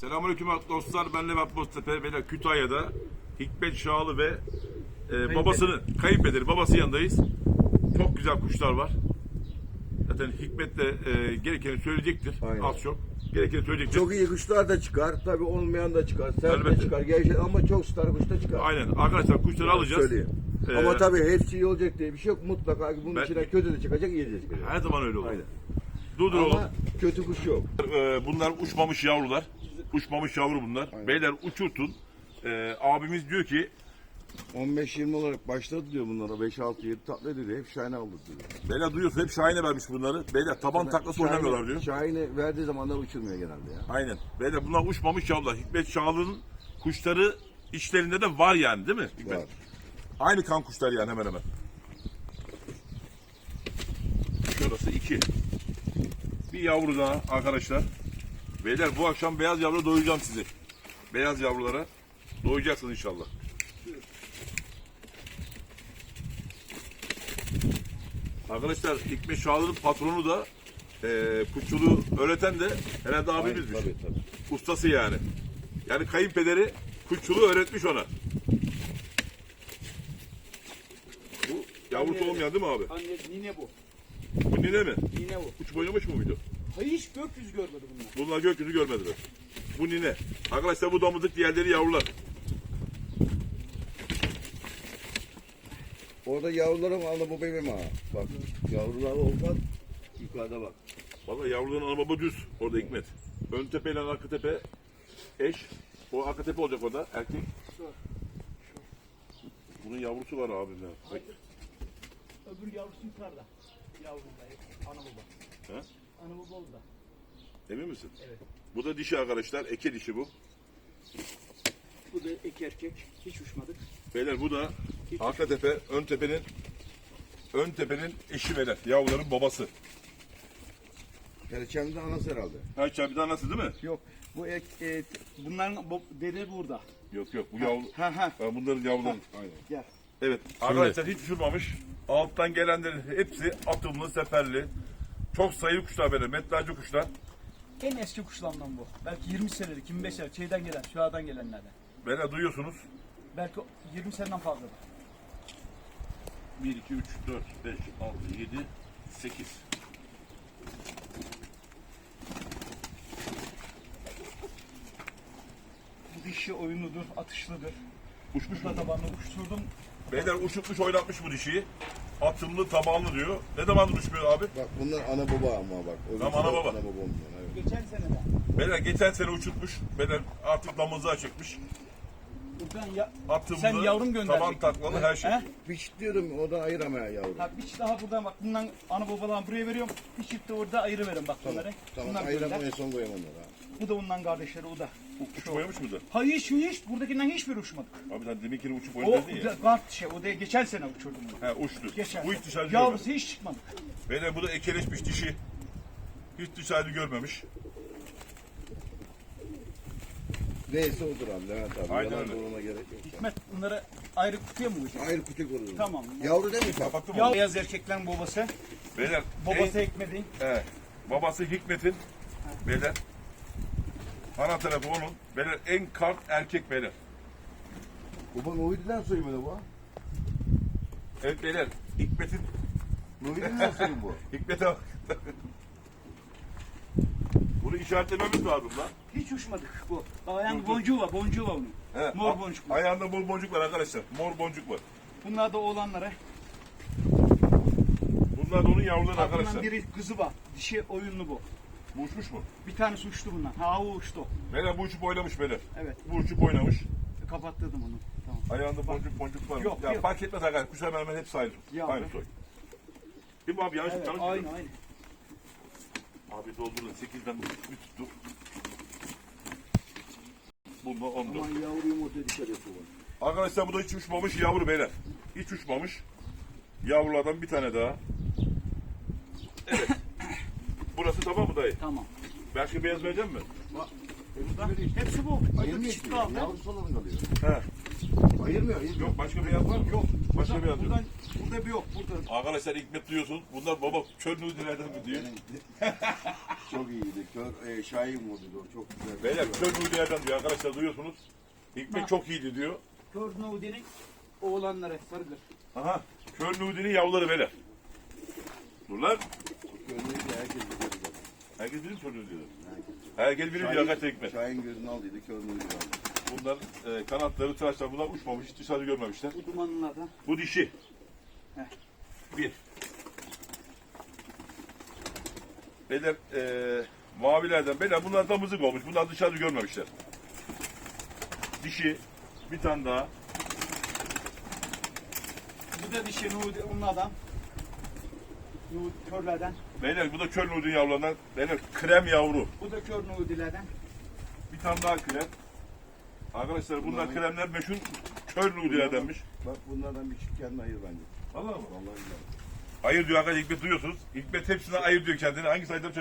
Selamünaleyküm dostlar. Ben Levent Boztepe. Beyler Kütahya'da Hikmet Şahlı ve e, babasının kayınpederi babası yanındayız. Çok güzel kuşlar var. Zaten Hikmet de e, gerekeni söyleyecektir. Aynen. Az çok. Gerekeni söyleyecektir. Çok iyi kuşlar da çıkar. Tabii olmayan da çıkar. Sert Elbette. de çıkar. Gevşek ama çok star kuş da çıkar. Aynen. Arkadaşlar kuşları alacağız. Söyleyeyim. Ee, Ama tabii hepsi iyi olacak diye bir şey yok. Mutlaka bunun Ben- içine kötü de çıkacak, iyi de çıkacak. Her zaman öyle olur. Aynen. Dur dur oğlum. Ama kötü kuş yok. Ee, bunlar uçmamış yavrular. Uçmamış yavru bunlar. Aynen. Beyler uçurtun. Ee, abimiz diyor ki 15-20 olarak başladı diyor bunlara. 5-6-7 tatlı dedi. Hep Şahin'e aldı diyor. Beyler duyuyorsun hep Şahin'e vermiş bunları. Beyler taban taklası Şahin'e- oynamıyorlar diyor. Şahin'e verdiği zamanlar uçurmuyor genelde ya. Aynen. Beyler bunlar uçmamış yavrular. Hikmet Şahlı'nın kuşları içlerinde de var yani değil mi? Hikmet? Var. Aynı kan kuşlar yani hemen hemen. Şurası iki. Bir yavru daha arkadaşlar. Beyler bu akşam beyaz yavru doyuracağım sizi. Beyaz yavrulara doyacaksınız inşallah. Arkadaşlar Hikmet Şahlı'nın patronu da eee kuşçuluğu öğreten de herhalde abimizmiş. Tabii tabii. Ustası yani. Yani kayınpederi kuşçuluğu öğretmiş ona. Bu yavrusu olmayan değil mi abi? Anne nine bu. Bu nine mi? Nine bu. Uç boylamış mı muydu? Hayır hiç gökyüzü görmedi bunlar. Bunlar gökyüzü görmediler. Bu nine. Arkadaşlar bu damızlık diğerleri yavrular. Orada yavrularım aldı bu benim ha. Bak yavrular olmaz. Yukarıda bak. Vallahi yavruların ana baba düz. Orada Hikmet. Ön tepe ile arka tepe eş. O arka tepe olacak orada erkek. Bunun yavrusu var abim ya. Hayır. Öbür yavrusu yukarıda. Yavru da ana baba. He? Ana baba orada. Emin misin? Evet. Bu da dişi arkadaşlar. Eke dişi bu. Bu da iki erkek. Hiç uçmadık. Beyler bu da arka tepe, ön tepenin ön tepenin eşi beyler. Yavruların babası. Perçemde anası herhalde. Bir daha nasıl değil mi? Yok. Bu ek, e, bunların bo- dede burada. Yok yok bu yavru. Ha ha. Ha, bunların yavruları. Aynen. Gel. Evet arkadaşlar hiç uçurmamış. Alttan gelenlerin hepsi atımlı, seferli. Çok sayılı kuşlar böyle, metrajlı kuşlar. En eski kuşlarından bu. Belki 20 senelik, 25 senelik şeyden gelen, şuradan gelenlerden. Beyler duyuyorsunuz. Belki 20 seneden fazladır. 1, 2, 3, 4, 5, 6, 7, 8. Bu dişi oyunludur, atışlıdır. Uçmuş mu? Tabanlı uçturdum. Beyler uçurtmuş oynatmış bu dişiyi. Atımlı, tabanlı diyor. Ne zaman uçmuyor abi? Bak bunlar ana baba ama bak. Öbür Tamam, ana baba. Ana baba bunlar, evet. Geçen seneden. Beyler geçen sene uçurtmuş. Beyler artık damızlığa çıkmış. Ben ya, Atımlı, Sen yavrum taban gönderecektin. taklalı her şey. He? Piç diyorum o da ayıramaya yavrum. Ha bir daha buradan bak bundan ana babadan buraya veriyorum. Bir çift de orada ayrı verin bak bunları. Tamam Bunlar ayıramaya son koyamam onları ha. Bu da ondan kardeşleri o da. Uç boyamış mıydı? Hayır hiç hiç buradakinden hiçbir uçmadık. Abi sen deminkini uçup O oynadın ya. kart şey o da geçen sene uçurdum onu. He uçtu. Geçen. Bu hiç dışarı Yavrusu görmemiş. hiç çıkmadık. Beyler bu da ekeleşmiş dişi. Hiç dışarı görmemiş. Neyse odur abi Levent abi. Aynen öyle. gerek yok. Hikmet bunları ayrı kutuya mı koyacağız? Ayrı kutu koyalım. Tamam. Yavru değil mi? Bak. Kapattım Ya onu. beyaz erkeklerin babası. Beyler Babası en- Hikmet'in. he, babası Hikmet'in beyler. Ana tarafı onun. Beyler en kart erkek beyler. Baba Nuhidi'den soyayım öyle bu. Evet beyler. Hikmet'in Nuhidi'den soyayım bu. Hikmet'e bak. Bunu işaretlememiz lazım lan. Hiç uçmadık bu. Ayağında boncuğu var, boncuğu var onun. He, Mor a- boncuk var. Ayağında mor boncuk var arkadaşlar. Mor boncuk var. Bunlar da oğlanlara. Bunlar da onun yavruları bundan arkadaşlar. biri kızı var. Dişi oyunlu bu. Bu uçmuş mu? Bir tanesi uçtu bundan. Ha o uçtu. Beyler bu uçup oynamış beyler. Evet. Bu uçup oynamış. Kapattırdım onu. Tamam. Ayağında boncuk boncuk var mı? Yok, ya yok. fark etmez arkadaşlar. Kuşlar hemen hemen hepsi aynı. Ya aynı abi. soy. Değil mi abi? Yanlış Evet, yanlış. aynı aynı. Abi doldurdun. 8'den 3 tuttuk. Bunda 14. Aman yavruyum orada dışarı yapıyor. Arkadaşlar bu da hiç uçmamış yavru beyler. Hiç uçmamış. Yavrulardan bir tane daha. Evet. Burası tamam mı dayı? Tamam. Belki beyaz verecek mi? Burada. Hepsi bu. Ayır mı Küçük yetmiyor? kaldı. Yavru solunun kalıyor. He. Ayırmıyor, ayırmıyor. Yok başka beyaz var mı? Yok. Başka beyaz yok. Buradan, burada bir yok. Burada. Arkadaşlar Hikmet duyuyorsunuz. Bunlar baba kör nudilerden mi diyor? çok iyiydi. Kör, e, Şahin moduydu o. Çok güzel. Beyler kör nudilerden diyor arkadaşlar duyuyorsunuz. Hikmet Ha. çok iyiydi diyor. Kör Nudi'nin oğlanları sarıdır. Aha. Kör nudinin yavruları beyler. Dur lan. Körlüğü de herkes biliyordu zaten. Herkes bilir mi kör nudileri? Herkes. Bilir diyor arkadaşlar Hikmet. Şahin gözünü aldıydı, de aldı. Bunlar e, kanatları, tıraşlar bunlar uçmamış. Hiç dışarı görmemişler. Bu dumanlardan. Bu dişi. Heh. Bir. Beyler e, mavilerden beyler bunlar damızlık olmuş. Bunlar dışarı görmemişler. Dişi. Bir tane daha. Bu da dişi Nudi onlardan. Körlerden. Beyler bu da kör nudin yavrularından. Beyler krem yavru. Bu da kör Nudi'lerden. Bir tane daha krem. Arkadaşlar bunlar Bunlar- kremler meşhur kör nudilerdenmiş. Bak bunlardan bir çift kendine ayır bence. Allah mı? Vallahi billahi. Hayır diyor arkadaşlar Hikmet duyuyorsunuz. Hikmet hepsine ayır diyor kendine. Hangisi ayırdan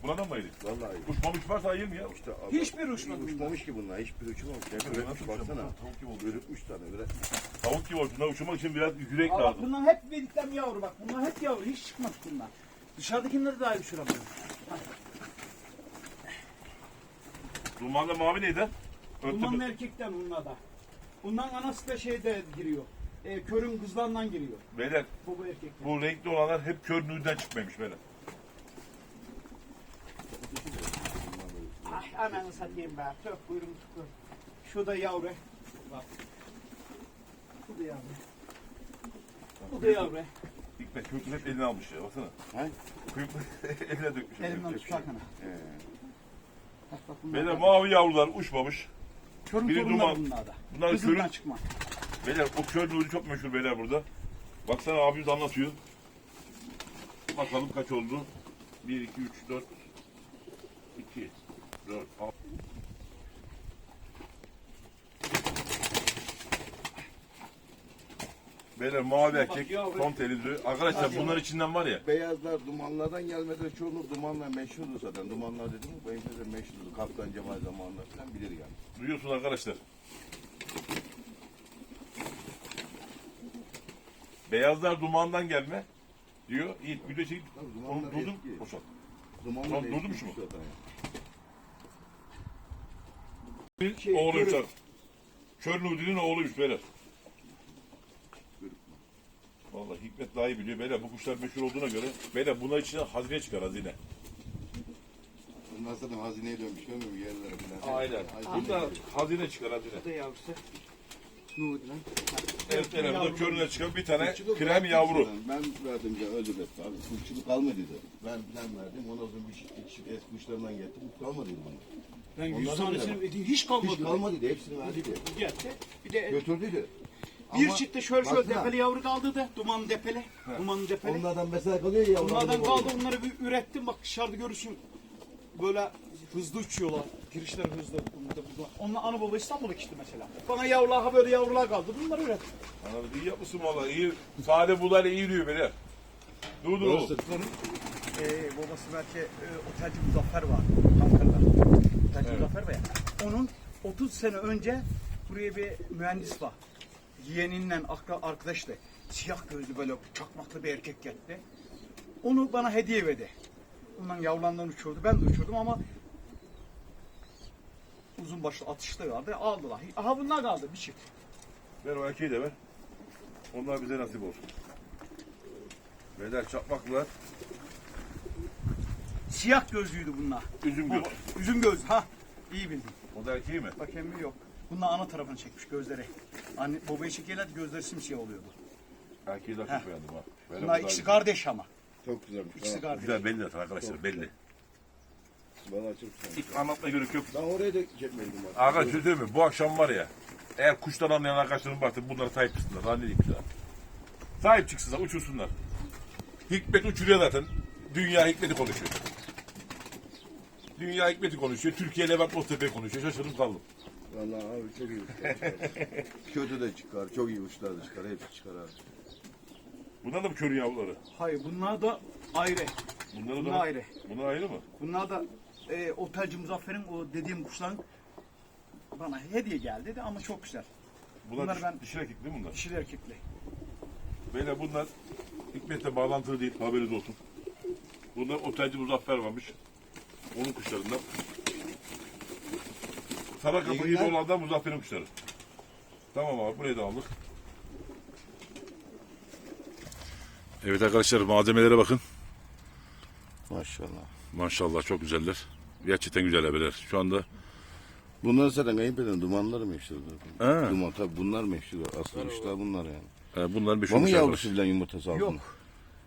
şaşırdı. Bunlardan mı ayırıyor? Vallahi. Uçmamış varsa ayır mı ya? İşte abi- Hiçbir uçmadı. Uçmamış ki bunlar. Hiçbir uçmamış. Hep Nasıl üretmiş uçacak baksana. bunlar? Tavuk gibi oldu. Üretmiş tane üretmiş. Tavuk gibi olsun. Bunlar uçurmak için biraz yürek Aa, bak lazım. bunlar hep verdiklerim yavru bak. Bunlar hep yavru. Hiç çıkmaz bunlar. Dışarıdakileri daha iyi uçuramıyor. Dumanla mavi neydi? Tepe- erkekten bunlar da. Bundan anası da şeyde giriyor. E, körün kızlarından giriyor. Beyler Baba erkekten. bu renkli olanlar hep kör nüden çıkmamış beyler. Ay ananı satayım be. Çok buyurun tuttu. Şu da yavru. Bak. Bu da yavru. Bu da yavru. Hikmet kürkünü hep eline almış ya baksana. He? Kürkünü eline dökmüş. Elimden Yok, tutarken. He. Bak bak bunlar. Beyler mavi yavrular uçmamış. Körün biri torunları duman. bunlar da. Bunlar körün. çıkma. Beyler o kör nuri çok meşhur beyler burada. Baksana abimiz anlatıyor. Bakalım kaç oldu. 1, 2, 3, 4, 2, 4, 6. Beyler mavi Bak erkek, yavru. son telizli. Arkadaşlar bunlar içinden var ya. Beyazlar dumanlardan gelmedi. Çoğunluk dumanla meşhurdu zaten. Dumanlar dedim mi? Benim de meşhurdu. Kaptan Cemal zamanında falan bilir yani. Duyuyorsunuz arkadaşlar. Beyazlar dumandan gelme diyor. İyi video çekip onu durdum. Boşalt. Dumanla Tamam, durdurmuş mu? zaten yani. Şey, Oğluymuş. abi. Kör Nudi'nin oğluymuş beyler. Vallahi Hikmet daha iyi biliyor. Beyler bu kuşlar meşhur olduğuna göre beyler bunlar için hazine çıkar hazine. Bunlar zaten hazineye dönmüş. Görmüyor musun yerlere falan? Aynen. Diyor. hazine çıkar hazine. Bu da yavrusu. Lan. Evet beyler burada Yavru. körüne çıkan bir tane Kuşçuluk krem yavru. Ben verdim ya özür dilerim abi. Kuşçuluk kalmadı dedi. Ben plan verdim. Ondan sonra bir şey, eski kuşlarından getirdim. Kalmadı dedi bana. Ben yüz Onlardan tanesini verdim. Hiç kalmadı. Hiç kalmadı dedi. Hepsini verdi dedi. Geldi. Bir de Götürdü dedi. bir Ama çiftte şöyle şöyle baksana, depeli yavru kaldı da. Dumanlı depeli. Dumanlı depeli. Onlardan mesela kalıyor ya. Bunlardan kaldı onları bir ürettim bak dışarıda görürsün. Böyle hızlı uçuyorlar. Girişler hızlı. Onlar ana baba İstanbul'a gitti mesela. Bana yavrular ha böyle yavrular kaldı. Bunları ürettim. Anladın iyi yapmışsın vallahi iyi. Sade buğdayla iyi diyor beyler. Dur dur oğlum. Babası belki e, otelci Muzaffer var. Otelci Evet. Var ya. Onun 30 sene önce buraya bir mühendis var. Yeğeninle arkadaştı. Siyah gözlü böyle çakmaklı bir erkek geldi. Onu bana hediye verdi. Ondan yavrularından uçuyordu. Ben de uçurdum ama uzun başlı atışlı vardı. Aldılar. Aha bunlar kaldı bir çift. Ver o erkeği de ver. Onlar bize nasip olsun. Beyler çakmaklılar. Siyah gözlüydü bunlar. Üzüm Bu, göz. üzüm göz. Ha iyi bildin. O da erkeği mi? Bak emmi yok. Bunlar ana tarafını çekmiş gözleri. Anne babayı çekerlerdi gözleri simsiyah oluyordu. Erkeği de Heh. çok beğendim ha. Böyle Bunlar ikisi güzel. kardeş ama. Çok güzelmiş. İkisi Ha, kardeş. Güzel belli zaten arkadaşlar belli. Vallahi çok güzel. Hiç anlatmaya gerek yok. Ben oraya da çekmedim bak. Arkadaş söyleyeyim mi? Bu akşam var ya. Eğer kuştan anlayan arkadaşlarım varsa bunlara sahip çıksınlar. Daha ne diyeyim size? Sahip çıksınlar, uçursunlar. Hikmet uçuruyor zaten. Dünya Hikmet'i konuşuyor. Dünya Hikmet'i konuşuyor. Türkiye Levent Boztepe konuşuyor. Şaşırdım kaldım. Vallahi abi çok iyi uçlar çıkar. Kötü de çıkar. Çok iyi uçlar da çıkar. Hepsi çıkar abi. Bunlar da mı körün yavruları? Hayır bunlar da ayrı. Bunlar da Bunlar ayrı. Bunlar ayrı mı? Bunlar da e, otelci Muzaffer'in o dediğim kuşların bana hediye geldi de ama çok güzel. Bunlar, Bunlar diş- ben- dişi erkek değil mi bunlar? Dişili erkekli. Beyler bunlar Hikmet'le bağlantılı değil. Haberiniz olsun. Bunlar otelci Muzaffer varmış. Onun kuşlarından. Sarakapı İyi gibi günler. olanlar Muzaffer'in kuşları. Tamam abi burayı da aldık. Evet arkadaşlar malzemelere bakın. Maşallah. Maşallah çok güzeller. Gerçekten güzel haberler. Şu anda Bunlar zaten kayınpederin dumanları meşhur. Ha. Duman tabii bunlar meşhur. Asıl kuşlar bunlar yani. e, bunların bir Var mı kuşlar var. yavrusu bilen yumurtası altında? Yok.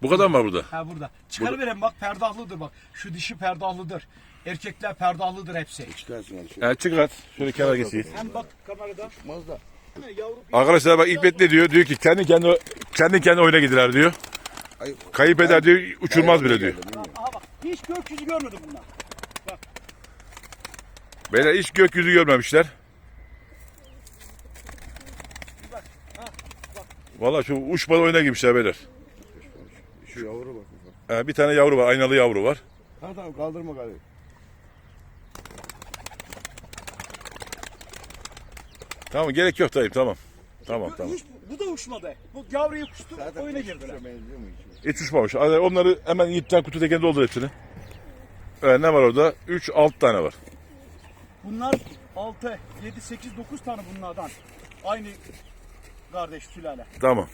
Bu kadar mı var burada? Ha burada. Çıkarıverem bak perdahlıdır bak. Şu dişi perdahlıdır. Erkekler perdahlıdır hepsi. Çıkarsın abi. Şöyle. E, çıkart. Şöyle kenara geçeyim. Hem bak kamerada Çıkmaz da. yavru Arkadaşlar bak İkmet ne diyor? Diyor ki kendi kendi kendi kendi oyuna gidiler diyor. Ay, Kayıp eder diyor, uçurmaz bile diyor. Aha bak hiç gökyüzü görmedim bunlar. Beyler hiç gökyüzü görmemişler. Valla şu uçmalı oyuna girmişler beyler. Ee, bir tane yavru var, aynalı yavru var. Tamam tamam kaldırma galiba. Tamam gerek yok dayım tamam. Tamam tamam. Hiç, bu da uçmadı. Bu yavruyu kuştu oyuna girdiler. Benziyor mu hiç? Hiç uçmamış. Hadi Onları hemen ipten kutu tekeni doldur hepsini. Evet ne var orada? 3 6 tane var. Bunlar 6, 7, 8, 9 tane bunlardan. Aynı kardeş sülale. Tamam.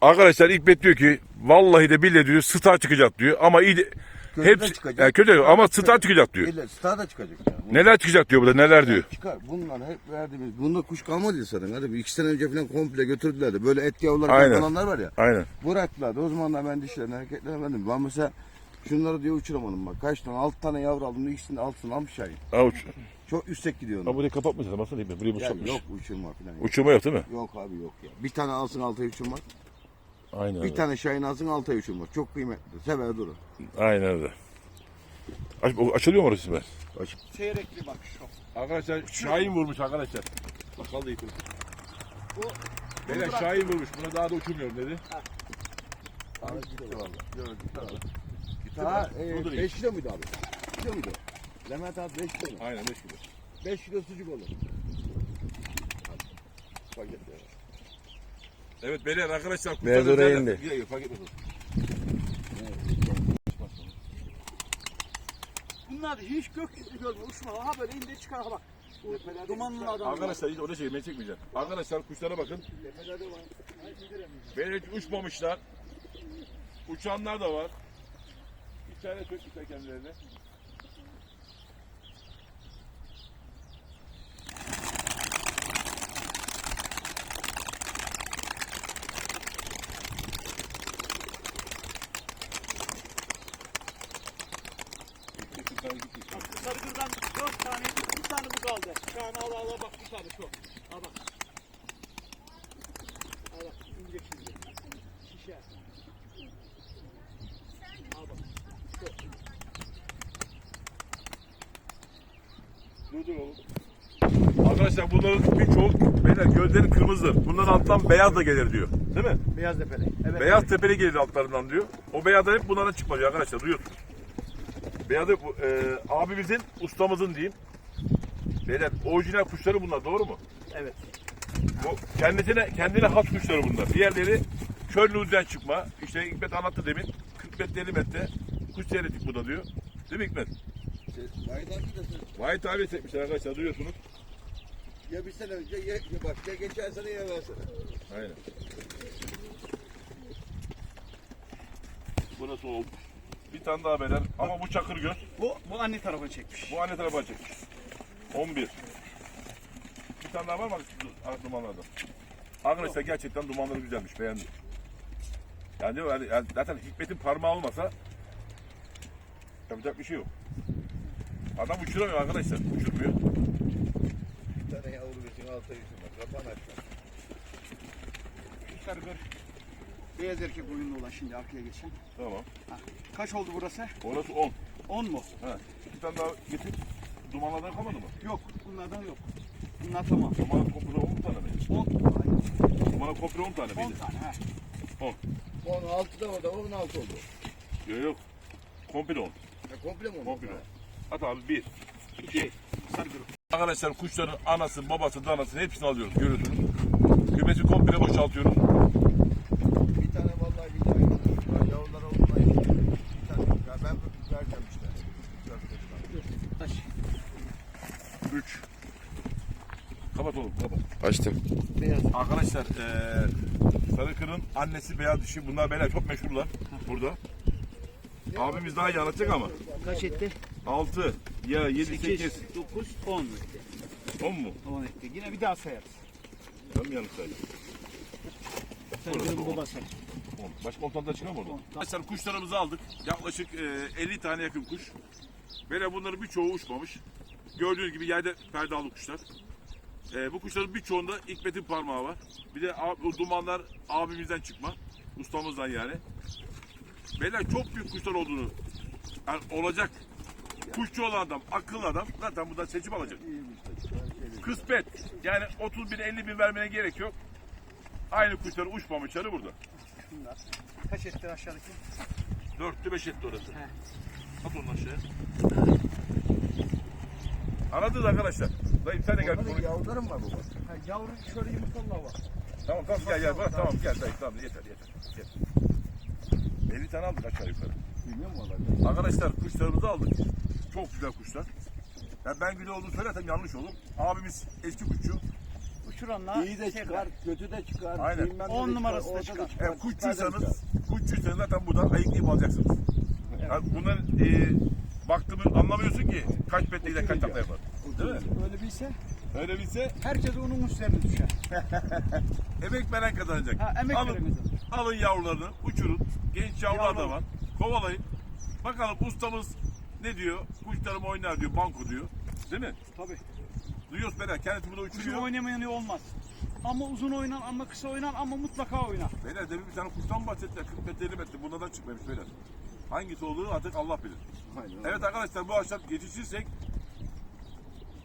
Arkadaşlar İkmet diyor ki vallahi de billahi diyor star çıkacak diyor ama iyi de, Kötü de hepsi çıkacak. yani kötü ama star çıkacak diyor. İlle star da çıkacak yani. Bu- Neler çıkacak diyor burada neler diyor. Çıkar. Bunlar hep verdiğimiz. Bunda kuş kalmadı zaten. Hadi bir iki sene önce falan komple götürdüler de. Böyle et yavruları Aynen. kalanlar var ya. Aynen. Bıraktılar da o zamanlar ben dişlerine hareketlerine verdim. Ben mesela şunları diye uçuramadım bak. Kaç tane? Altı tane yavru aldım. İkisini altısını almış şahin. Avuç. Çok üstek gidiyor Ha onlar. burayı kapatmayacağız. Baksana İkmet. Burayı Ya boşaltmış. yok uçurma falan. Uçurma yok değil mi? yok abi yok ya. Bir tane alsın altı uçurmak. Aynen Bir öyle. tane şahin alsın altı ay uçurmak. Çok kıymetli. Sever durur. Aynen öyle. Aç, o- açılıyor mu orası ben? Seyrekli bak şu. Arkadaşlar Şahin vurmuş arkadaşlar. Bakalım da Bu Beyler Şahin vurmuş. Buna daha da uçurmuyorum dedi. Gitti valla. Yok gitti valla. Daha Budur iyi. 5 kilo muydu abi? Kilo muydu? Levent abi 5 kilo mu? Aynen 5 kilo. 5 kilo sucuk olur. Paket ya. Evet beyler arkadaşlar. Mevzu kuşlar indi. özel- Gidiyor, paket olsun. Bunlar hiç gökyüzü görmüyor. Uçmadı. Ha böyle indi çıkar ha bak. Bu Dumanlı adam. Arkadaşlar hiç orada şey çekmeyeceğim. Arkadaşlar kuşlara bakın. Beyler hiç uçmamışlar. Uçanlar da var. Bir tane sökmüşler kendilerine. Bak sarıgırdan dört tane, bir tane bu kaldı. Şu an al al al bak bir tane şu. Al bak. Al bak ince şimdi. Şişe. Al bak. Dur dur oğlum. Arkadaşlar bunların birçoğu beyler gözleri kırmızıdır. Bunların alttan beyaz da gelir diyor. Değil mi? Beyaz tepeli. Evet. Beyaz tepeli gelir altlarından diyor. O beyazlar hep bunlara çıkma diyor arkadaşlar duyuyorsunuz. Beyazı bu, e, abimizin, ustamızın diyeyim. Beyler orijinal kuşları bunlar doğru mu? Evet. Bu kendisine kendine has kuşları bunlar. Diğerleri Körlüğünden çıkma. İşte Hikmet anlattı demin. 40 metre 50 metre kuş seyrettik burada diyor. Değil mi Hikmet? Vahit abi de Vahit abi çekmişler arkadaşlar duyuyorsunuz. ya bir sene önce ya, ya bak ya geçen sene ya versene. Aynen. Burası olmuş. Bir tane daha beyler ama bu çakır göz. Bu, bu anne tarafını çekmiş. Bu anne tarafa çekmiş. 11. Bir tane daha var mı dumanlarda? Arkadaşlar gerçekten dumanları güzelmiş beğendim. Yani, yani, yani zaten Hikmet'in parmağı olmasa yapacak bir şey yok. Adam uçuramıyor arkadaşlar. Uçurmuyor. Bir tane yavru altı ay uçurmak. Kapan açma. Şu sarıgır. Beyaz erkek oyunlu olan şimdi arkaya geçen. Tamam. Ha. Kaç oldu burası? Orası 10. 10 mu? Ha. Bir tane daha getir. Dumanlardan kalmadı mı? Yok. Bunlardan yok. Bunlar tamam. Dumana komple 10 tane mi? 10. Dumana komple 10 tane 10 miydi? tane. Ha. 16 da orada 16 oldu. Yok yok. Komple 10. Ya komple mi oldu? Komple 10. At abi 1, 2, Sarıgır. Arkadaşlar kuşların anası, babası, danası hepsini alıyoruz. Görüyorsunuz. Kümesi komple boşaltıyoruz. Bir tane vallahi bir tane var. Yavrulara olmayın. Bir tane. Ya ben vereceğim işte. Dört beş tane. Taş. 3. Kapat oğlum kapat. Açtım. Arkadaşlar eee Sarıkır'ın annesi beyaz dişi. Bunlar beyler çok meşhurlar burada. Abimiz daha iyi anlatacak ama. Kaç etti? 6, ya 7, 8, 9, 10 etti. 10 mu? 10 etti. Yine bir daha sayarız. Ben mi yanlış saydım? Sarıkır'ın babası. 10. Başka ortalıkta çıkar mı orada? Arkadaşlar kuşlarımızı aldık. Yaklaşık eee 50 tane yakın kuş. Böyle bunların birçoğu uçmamış. Gördüğünüz gibi yerde perdalı kuşlar. Eee, bu kuşların birçoğunda Hikmet'in parmağı var. Bir de o dumanlar abimizden çıkma. Ustamızdan yani. Beyler çok büyük kuşlar olduğunu yani olacak. Kuşçu olan adam, akıllı adam zaten buradan seçim alacak. Kısmet. Yani 30 bin 50 bin vermene gerek yok. Aynı kuşlar uçmamışları burada. Şunlar. Kaç etti aşağıdaki? Dörtlü beş etti orası. He. At onu aşağıya. Anladınız arkadaşlar. Dayım sen de gel. Onların Konuş. yavruları mı var baba? Ha, yavru şöyle yumurtalı var. Tamam tamam gel gel. Bırak, tamam gel dayı tamam yeter yeter. yeter. 50 tane aldık aşağı yukarı. Bilmiyor musun valla? Arkadaşlar kuşlarımızı aldık. Çok güzel kuşlar. Ya ben güzel olduğunu söylersem yanlış olur. Abimiz eski kuşçu. Uçuranlar İyi de şey çıkar, kötü de çıkar. Aynen. bilmem ne On de numarası da ortada çıkar. Evet, çıkar kuşçuysanız, çıkar. kuşçuysanız zaten buradan ayıklayıp alacaksınız. Yani bunların e, baktığımı anlamıyorsun ki kaç metre gider, kaç takla yapar. Değil mi? Öyle bilse Öyle bilse herkes onun üzerine düşer. emek veren kazanacak. Ha, emek alın, veren kazanacak. alın yavrularını, uçurun. Genç yavrular da Yavru. var. Kovalayın. Bakalım ustamız ne diyor? Kuşlarım oynar diyor, banko diyor. Değil mi? Tabii. Duyuyoruz Beyler, kendisi burada Uzun uçuruyor. oynamayan olmaz. Ama uzun oynan ama kısa oynan ama mutlaka oynar. Beyler demin bir tane kuştan bahsettiler. 40 metre 50 metre. Bunlardan çıkmamış beyler. Hangisi olduğunu artık Allah bilir. Aynen. Evet arkadaşlar bu akşam yetişirsek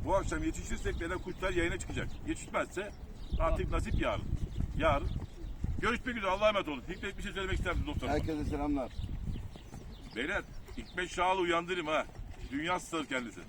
bu akşam yetişirsek beyler kuşlar yayına çıkacak. Yetişmezse artık nasip yarın. Yarın. Görüşmek üzere. Allah'a emanet olun. Hikmet bir şey söylemek ister misiniz doktor? Herkese selamlar. Beyler Hikmet Şahlı uyandırayım ha. Dünya starı kendisi.